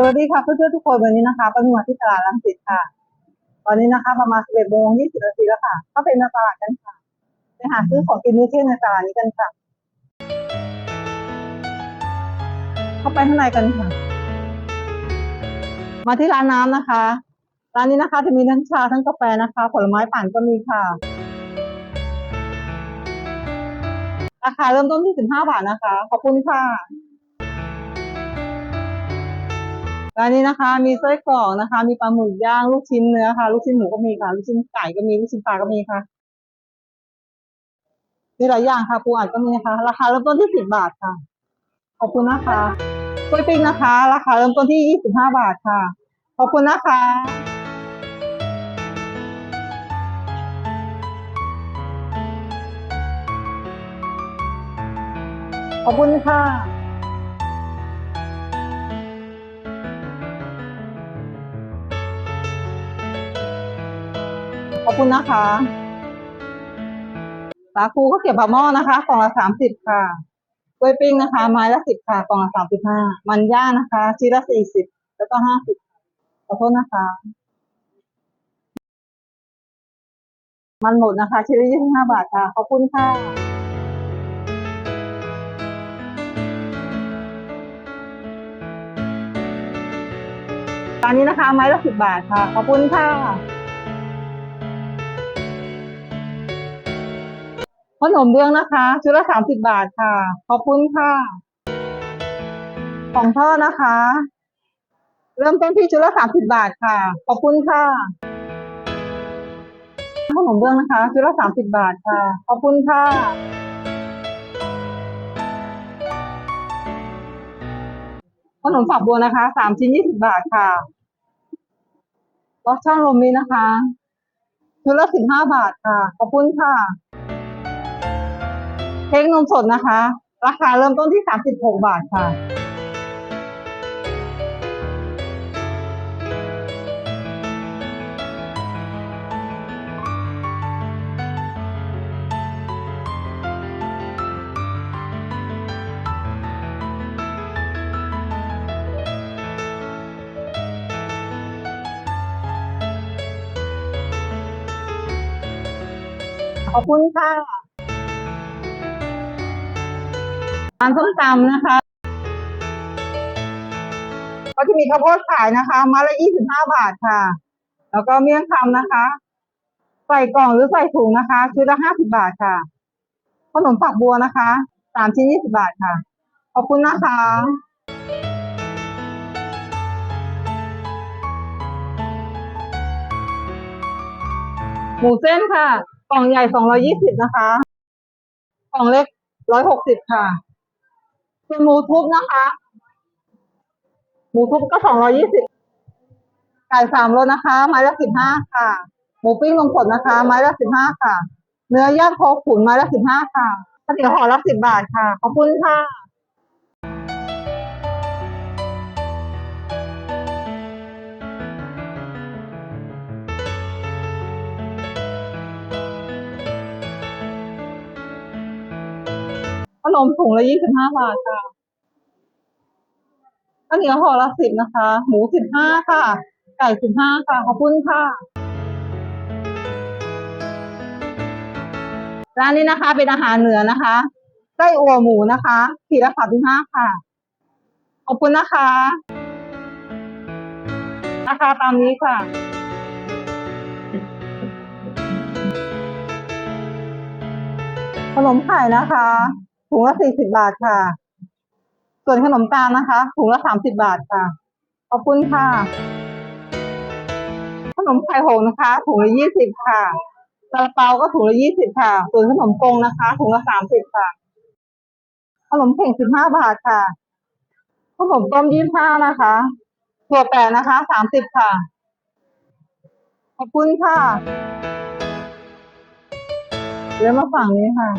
สวัสดีค่ะเพื่อนๆทุกคนวันนี้นะคะก็มีมาที่ตลาดรังสิตค่ะ ตอนนี้นะคะ ประมาณ11โมง20นาทีแล้วค่ะ ก็เป็นตลาดกันค่ะไปหาซื้อของกินมื้อเที่ยงในตลาดนี้กันค่ะ เข้าไปข้างในกันค่ะ มาที่ร้านน้ำนะคะ ร้านนี้นะคะจะมีทั้งชาทั้งกาแฟนะคะ ผลไม้ปั่นก็มีค่ะ ราคาเริ่มต้นที่ 15 บาทนะคะ ขอบคุณค่ะ ร้านนี้นะคะ มีไส้กรอกนะคะ มีปลาหมึกย่างลูกชิ้นเนื้อค่ะ ลูกชิ้นหมูก็มีค่ะลูกชิ้นไก่ก็มีลูกชิ้นปลาก็มีค่ะมีหลายอย่างค่ะปูอัดก็มีนะคะ ราคาเริ่มต้นที่สิบบาทค่ะ ขอบคุณนะคะกล้วยปิ้งนะคะ ราคาเริ่มต้นที่ยี่สิบห้าบาทค่ะ ขอบคุณนะคะขอบคุณค่ะ อบคุณนะคะสาคูก็เก็บผักหม้อนะคะกล่องละสามสิบค่ะกล้วยปิ้งนะคะ ไม้ละสิบค่ะกล่องละสามสิบห้ามันย่างนะคะชิ้นละสี่สิบแล้วก็ห้าสิบขอโทษนะคะ มันหมดนะคะชิ้นละยี่สิบห้าบาทค่ะขอบคุณค่ะตอนนี้นะคะไม้ละสิบบาทค่ะ ขอบคุณค่ะ ขนมเบื้องนะคะ ชุดละสามสิบบาทค่ะ ขอบคุณค่ะ ของทอดนะคะ เริ่มต้นที่ชุดละสามสิบบาทค่ะ ขอบคุณค่ะ ขนมเบื้องนะคะ ชุดละสามสิบบาทค่ะ ขอบคุณค่ะขนมฝักบัวนะคะ สามชิ้นยี่สิบบาทค่ะรสช่องลมนี้นะคะ ชุดละสิบห้าบาทค่ะ ขอบคุณค่ะ เค้กนมสดนะคะ ราคาเริ่มต้นที่สามสิบหกบาทค่ะ ขอบคุณค่ะ ร้านส้มตำนะคะก็จะมีข้าวโพดขายนะคะมาละยี่สิบห้าบาทค่ะ แล้วก็เมี่ยงคำนะคะ ใส่กล่องหรือใส่ถุงนะคะชุดละห้าสิบาทค่ะขนมฝักบัวนะคะสามชิ้นยี่สิบาทค่ะ ขอบคุณนะคะหมูเส้นค่ะ กล่องใหญ่สองร้อยี่สิบนะคะ กล่องเล็กร้อยหกสิบค่ะ เป็นหมูทุบนะคะ หมูทุบก็สองร้อยี่สิบไก่สามรสนะคะ ไม้ละสิบห้าค่ะ หมูปิ้งลงผลนะคะ ไม้ละสิบห้าค่ะ เนื้อย่างโคขุนไม้ละสิบห้าค่ะข้าวเหนียวห่อละสิบบาทค่ะ ขอบคุณค่ะ ขนมถุงละยี่สิบห้าบาทค่ะข้าวเหนียวห่อละสิบนะคะ หมูสิบห้าค่ะ ไก่สิบห้าค่ะ ขอบคุณค่ะ ร้านนี้นะคะ เป็นอาหารเหนือนะคะไส้อั่วหมูนะคะขีดละสามสิบห้าค่ะ ขอบคุณนะคะ ราคาตามนี้ค่ะขนมไข่นะคะ ถุงละสี่สิบบาทค่ะ ส่วนขนมตาลนะคะ ถุงละสามสิบบาทค่ะ ขอบคุณค่ะ ขนมไข่หงนะคะ ถุงละยี่สิบค่ะซาลาเปาก็ถุงละยี่สิบค่ะ ส่วนขนมกงนะคะ ถุงละสามสิบค่ะ ขนมเข่งสิบห้าบาทค่ะ ขนมต้มยี่สิบห้านะคะถั่วแปะนะคะสามสิบค่ะ ขอบคุณค่ะเดี๋ยวมาฝั่งนี้ค่ะ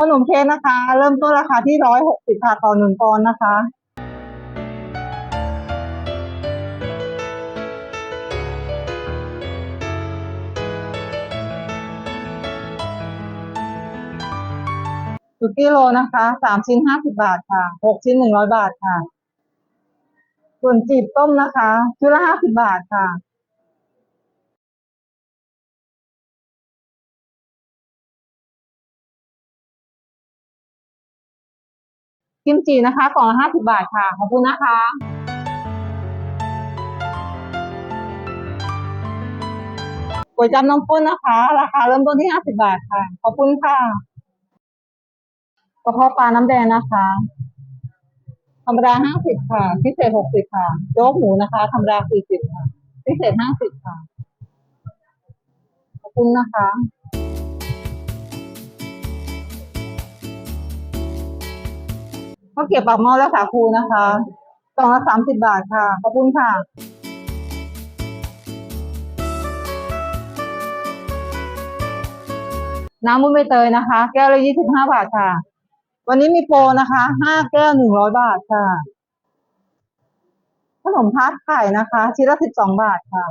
ขนมเค้กนะคะ เริ่มต้นราคาที่ร้อยหกสิบค่ะต่อหนึ่งปอนด์นะคะสุกี้โลนะคะสามชิ้นห้าสิบบาทค่ะหกชิ้นหนึ่งร้อยบาทค่ะ ส่วนจีบต้มนะคะชุดละห้าสิบบาทค่ะ กิมจินะคะกล่องละห้าสิบบาทค่ะ ขอบคุณนะคะก๋วยจั๊บน้ำข้นนะคะ ราคาเริ่มต้นที่ห้าสิบาทค่ะ ขอบคุณค่ะกระเพาะปลาน้ำแดงนะคะ ธรรมดาห้าสิบค่ะ พิเศษหกสิบค่ะโจ๊กหมูนะคะ ธรรมดาสี่สิบค่ะ พิเศษห้าสิบค่ะ ขอบคุณนะคะ ขาเกรี๊ยปากหม้อและสาคูนะคะกล่องละสามสิบบาทค่ะ ขอบคุณค่ะน้ำมุ้นใบเตยนะคะ แก้วละยี่สิบห้าบาทค่ะ วันนี้มีโปรนะคะห้าแก้วหนึ่งร้อยบาทค่ะ ขนมพัดไข่นะคะ ชิ้นละสิบสองบาทค่ะ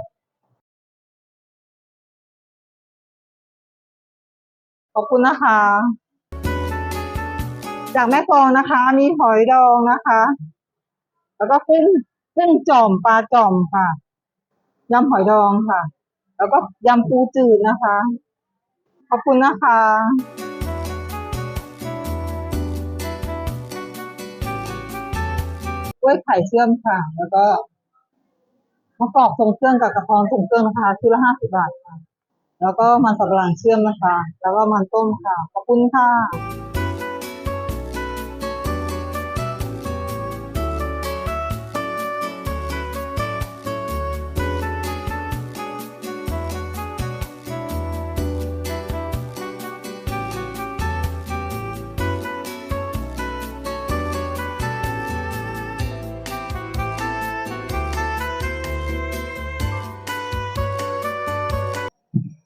ขอบคุณนะคะ จากแม่กองนะคะ มีหอยดองนะคะ แล้วก็กุ้งกุ้งจ่อมปลาจ่อมค่ะยำหอยดองค่ะ แล้วก็ยำปูจืดนะคะ ขอบคุณนะคะกล้วยไข่เชื่อมค่ะ แล้วก็มะกอกทรงเครื่องกับกระเพราทรงเครื่องนะคะชุดละห้าสิบบาทค่ะ แล้วก็มันสับหลังเชื่อมนะคะ แล้วก็มันต้มค่ะ ขอบคุณค่ะ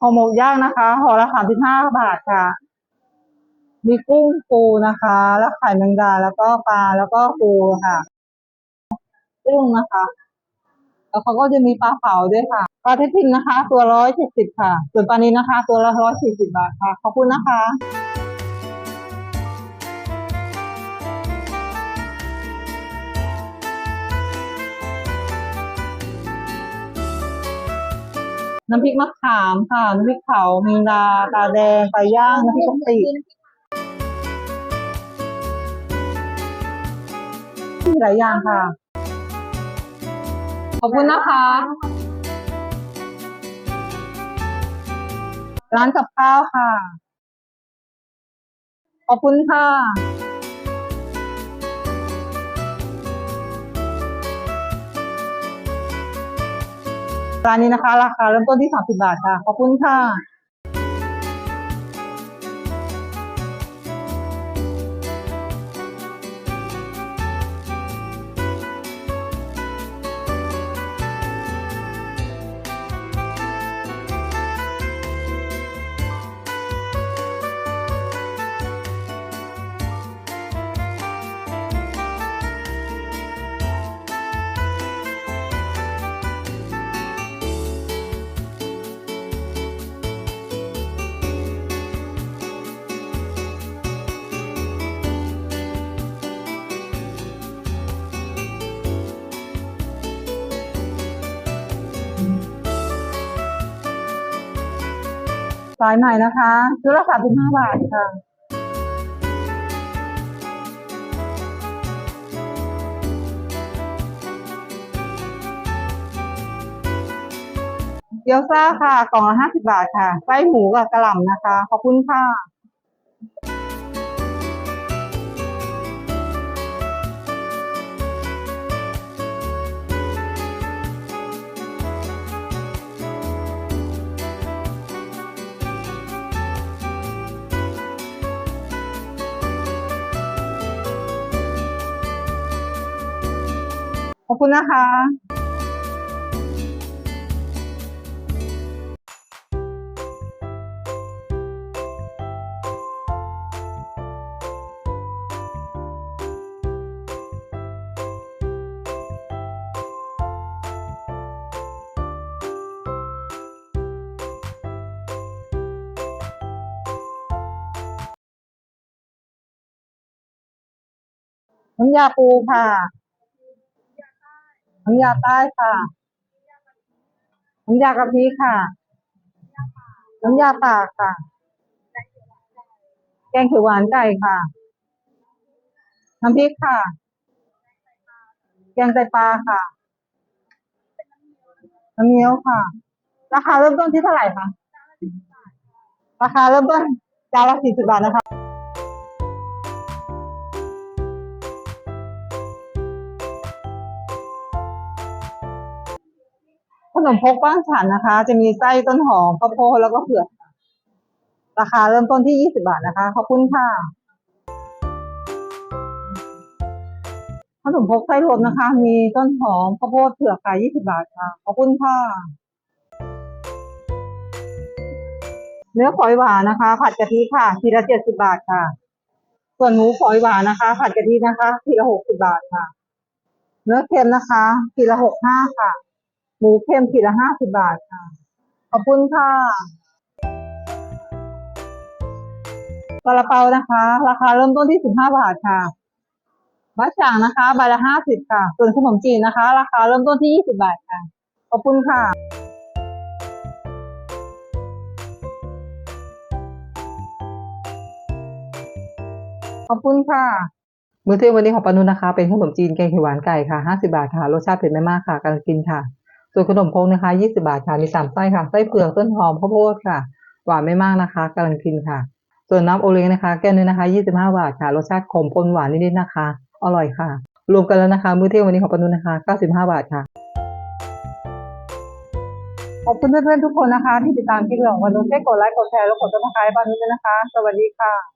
ห่อหมกย่างนะคะห่อละสามสิบห้าบาทค่ะ มีกุ้งปูนะคะ แล้วไข่แมงดาแล้วก็ปลาแล้วก็ปูค่ะกุ้งนะคะ แล้วเขาก็จะมีปลาเผาด้วยค่ะปลาทับทิมนะคะ ตัวร้อยเจ็ดสิบค่ะ ส่วนปลานี้นะคะ ตัวละร้อยสี่สิบบาทค่ะ ขอบคุณนะคะ น้ำพริกมะขามค่ะ น้ำพริกเผาแมงดาปลาแดงปลาย่างน้ำพริกกะปิมีหลายอย่างค่ะ ขอบคุณนะคะ ร้านกับข้าวค่ะ ขอบคุณค่ะ ร้านนี้นะคะ ราคาเริ่มต้นที่สามสิบาทค่ะ ขอบคุณค่ะ สายใหม่นะคะชุดละสามสิบห้าบาทค่ะเกี๊ยวซ่าค่ะ กล่องละห้าสิบาทค่ะ ไส้หมูกับกระหล่ำนะคะ ขอบคุณค่ะ คุณนะคะน้ำยาปูค่ะ น้ำยาใต้ค่ะน้ำยากะทิค่ะ น้ำยาป่าค่ะ แกงเขียวหวานไก่ค่ะ น้ำพริกค่ะ แกงไตปลาค่ะ น้ำเงี้ยวค่ะ ราคาเริ่มต้นที่เท่าไหร่คะ ราคาเริ่มต้นจานละสี่สิบบาทนะคะ นมพกบ้านฉันนะคะ จะมีไส้ต้นหอมข้าวโพดแล้วก็เผือกราคาเริ่มต้นที่ยี่สิบาทนะคะ ขอบคุณค่ะขนมพกไส้รวมนะคะ มีต้นหอมข้าวโพดเผือกค่ะยี่สิบาทค่ะ ขอบคุณค่ะ เนื้อฝอยหวานนะคะ ผัดกะทิค่ะทีละเจ็ดสิบาทค่ะ ส่วนหมูฝอยหวานนะคะ ผัดกะทินะคะทีละหกสิบาทค่ะ เนื้อเค็มนะคะทีละหกห้าค่ะ หมูเค็มขีดละห้าสิบบาทค่ะ ขอบคุณค่ะซาลาเปานะคะ ราคาเริ่มต้นที่สิบห้าบาทค่ะบัสจ่างนะคะใบละห้าสิบค่ะ ส่วนขนมจีนนะคะ ราคาเริ่มต้นที่ยี่สิบาทค่ะ ขอบคุณค่ะขอบคุณค่ะมื้อเที่ยงวันนี้ของปานุนะคะ เป็นขนมจีนแกงเขียวหวานไก่ค่ะ 50 บาทค่ะ รสชาติเผ็ดไม่มากค่ะกำลังกินค่ะ ส่วนขนมพงนะคะ 20 บาทค่ะ มีสามไส้ค่ะ ไส้เผือกต้นหอมข้าวโพดค่ะ หวานไม่มากนะคะกำลังกินค่ะ ส่วนน้ำโอเลี้ยงนะคะ แก้วนึงนะคะ 25 บาทค่ะ รสชาติขมปนหวานนิดๆนะคะ อร่อยค่ะ รวมกันแล้วนะคะ มื้อเที่ยงวันนี้ของปนุนะคะ 95 บาทค่ะ ขอบคุณเพื่อนๆทุกคนนะคะ ที่ติดตามคลิปของปนุช่วยกดไลค์ กดแชร์ แล้วกดซับสไครต์ปนุด้วยนะคะ สวัสดีค่ะ